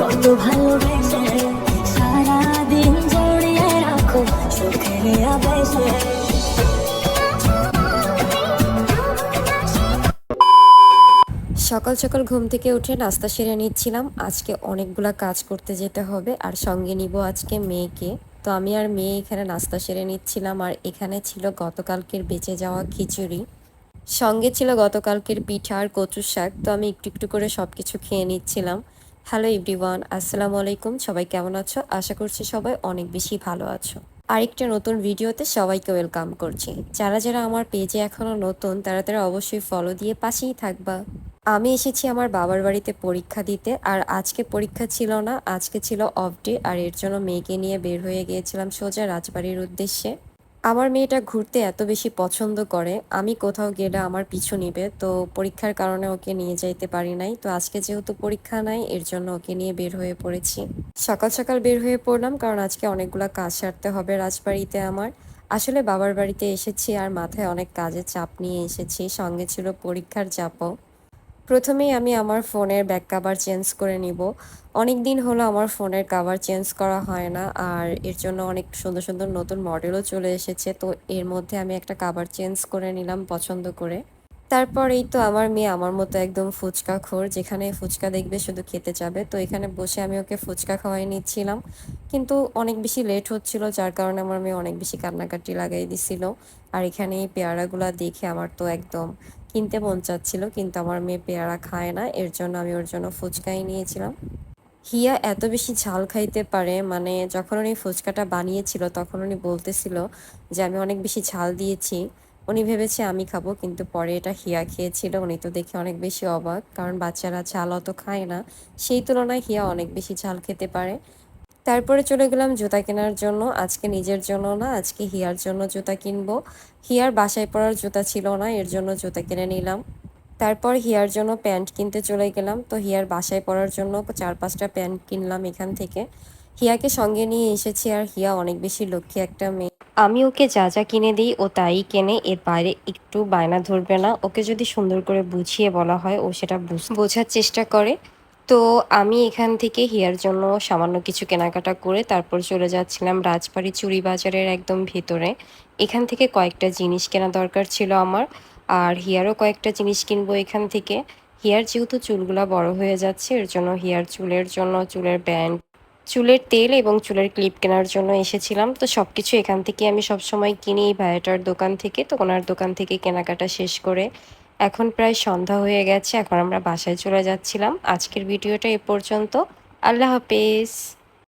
কত ভালোবেসে সারাদিন জড়িয়ে রাখো আবেশে। সকাল সকাল ঘুম থেকে উঠে নাস্তা সেরে নিচ্ছিলাম। আজকে অনেকগুলা কাজ করতে যেতে হবে আর সঙ্গে নিব আজকে মেয়েকে। তো আমি আর মেয়ে এখানে নাস্তা সেরে নিচ্ছিলাম আর এখানে ছিল গতকালকের বেঁচে যাওয়া খিচুড়ি। সঙ্গে ছিল গতকালকের পিঠা আর কচুর শাক। তো আমি একটু একটু করে সব কিছু খেয়ে নিচ্ছিলাম। হ্যালো এভরিওয়ান আসসালামু আলাইকুম সবাই কেমন আছো? আশা করছি সবাই অনেক বেশি ভালো আছো। আরেকটা নতুন ভিডিওতে সবাইকে ওয়েলকাম করছি। যারা যারা আমার পেজে এখনও নতুন, তারা তারা অবশ্যই ফলো দিয়ে পাশেই থাকবা। আমি এসেছি আমার বাবার বাড়িতে পরীক্ষা দিতে, আর আজকে পরীক্ষা ছিল না, আজকে ছিল অফ ডে আর এর জন্য মেয়েকে নিয়ে বের হয়ে গিয়েছিলাম সোজা রাজবাড়ির উদ্দেশ্যে। আমার মেয়েটা ঘুরতে এত বেশি পছন্দ করে, আমি কোথাও গেলে আমার পিছু নিবে, তো পরীক্ষার কারণে ওকে নিয়ে যাইতে পারি নাই। তো আজকে যেহেতু পরীক্ষা নাই, এর জন্য ওকে নিয়ে বের হয়ে পড়েছি। সকাল সকাল বের হয়ে পড়লাম, কারণ আজকে অনেকগুলো কাজ সারতে হবে রাজবাড়িতে আমার। আসলে বাবার বাড়িতে এসেছি আর মাথায় অনেক কাজের চাপ নিয়ে এসেছি, সঙ্গে ছিল পরীক্ষার চাপও। প্রথমেই আমি আমার ফোনের ব্যাক কাভার চেঞ্জ করে নিব। অনেক দিন হলো আমার ফোনের কাভার চেঞ্জ করা হয় না, আর এর জন্য অনেক সুন্দর সুন্দর নতুন মডেলও চলে এসেছে, তো এর মধ্যে আমি একটা কাভার চেঞ্জ করে নিলাম পছন্দ করে। তারপর এই তো আমার মেয়ে আমার মতো একদম ফুচকা খোর, যেখানে ফুচকা দেখবে শুধু খেতে যাবে। তো এখানে বসে আমি ওকে ফুচকা খাওয়াই নিচ্ছিলাম। কিন্তু অনেক বেশি লেট হচ্ছিল, যার কারণে আমার মেয়ে অনেক বেশি কান্নাকাটি লাগাই দিছিল। আর এখানে এই পেয়ারাগুলা দেখে আমার তো একদম কিনতে মন চাচ্ছিল, কিন্তু আমার মেয়ে পেয়ারা খায় না। এর জন্য আমি ওর জন্য ফুচকাই নিয়েছিলাম। হিয়া এত বেশি ঝাল খাইতে পারে মানে যখন উনি ফুচকাটা বানিয়েছিল তখন উনি বলতেছিল যে, আমি অনেক বেশি ঝাল দিয়েছি। ভেবেছে আমি খাব, কিন্তু পরে এটা হিয়া খেয়েছিল। উনি তো দেখে অনেক বেশি অবাক, কারণ বাচ্চারা ঝাল অত খায় না। সেই তুলনায় হিয়া অনেক বেশি ঝাল খেতে পারে। তারপরে চলে গেলাম জুতা কেনার জন্য। আজকে নিজের জন্য না, আজকে হিয়ার জন্য জুতা কিনবো। হিয়ার বাসায় পরার জুতা ছিল না, এর জন্য জুতা কিনে নিলাম। তারপর হিয়ার জন্য প্যান্ট কিনতে চলে গেলাম। তো হিয়ার বাসায় পরার জন্য চার পাঁচটা প্যান্ট কিনলাম এখান থেকে। হিয়াকে সঙ্গে নিয়ে এসেছি, আর হিয়া অনেক বেশি লক্ষ্মী একটা মেয়ে। আমি ওকে যা যা কিনে দিই ও তাই কেনে, এর বাইরে একটু বায়না ধরবে না। ওকে যদি সুন্দর করে বুঝিয়ে বলা হয়, ও সেটা বুঝ- বোঝার চেষ্টা করে। তো আমি এখান থেকে হিয়ার জন্য সামান্য কিছু কেনাকাটা করে তারপর চলে যাচ্ছিলাম রাজবাড়ি চুরি বাজারের একদম ভেতরে। এখান থেকে কয়েকটা জিনিস কেনা দরকার ছিল আমার, আর হিয়ারও কয়েকটা জিনিস কিনবো এখান থেকে। হিয়ার যেহেতু চুলগুলা বড় হয়ে যাচ্ছে, এর জন্য হিয়ার চুলের জন্য চুলের ব্যান্ড চুলের তেল এবং চুলের ক্লিপ কেনার জন্য এসেছিলাম। তো সব কিছু এখান থেকে আমি সবসময় কিনি এই দোকান থেকে। তো ওনার দোকান থেকে কেনাকাটা শেষ করে এখন প্রায় সন্ধ্যা হয়ে গেছে। এখন আমরা বাসায় চলে যাচ্ছিলাম। আজকের ভিডিওটা এ পর্যন্ত। আল্লাহ হাফেজ।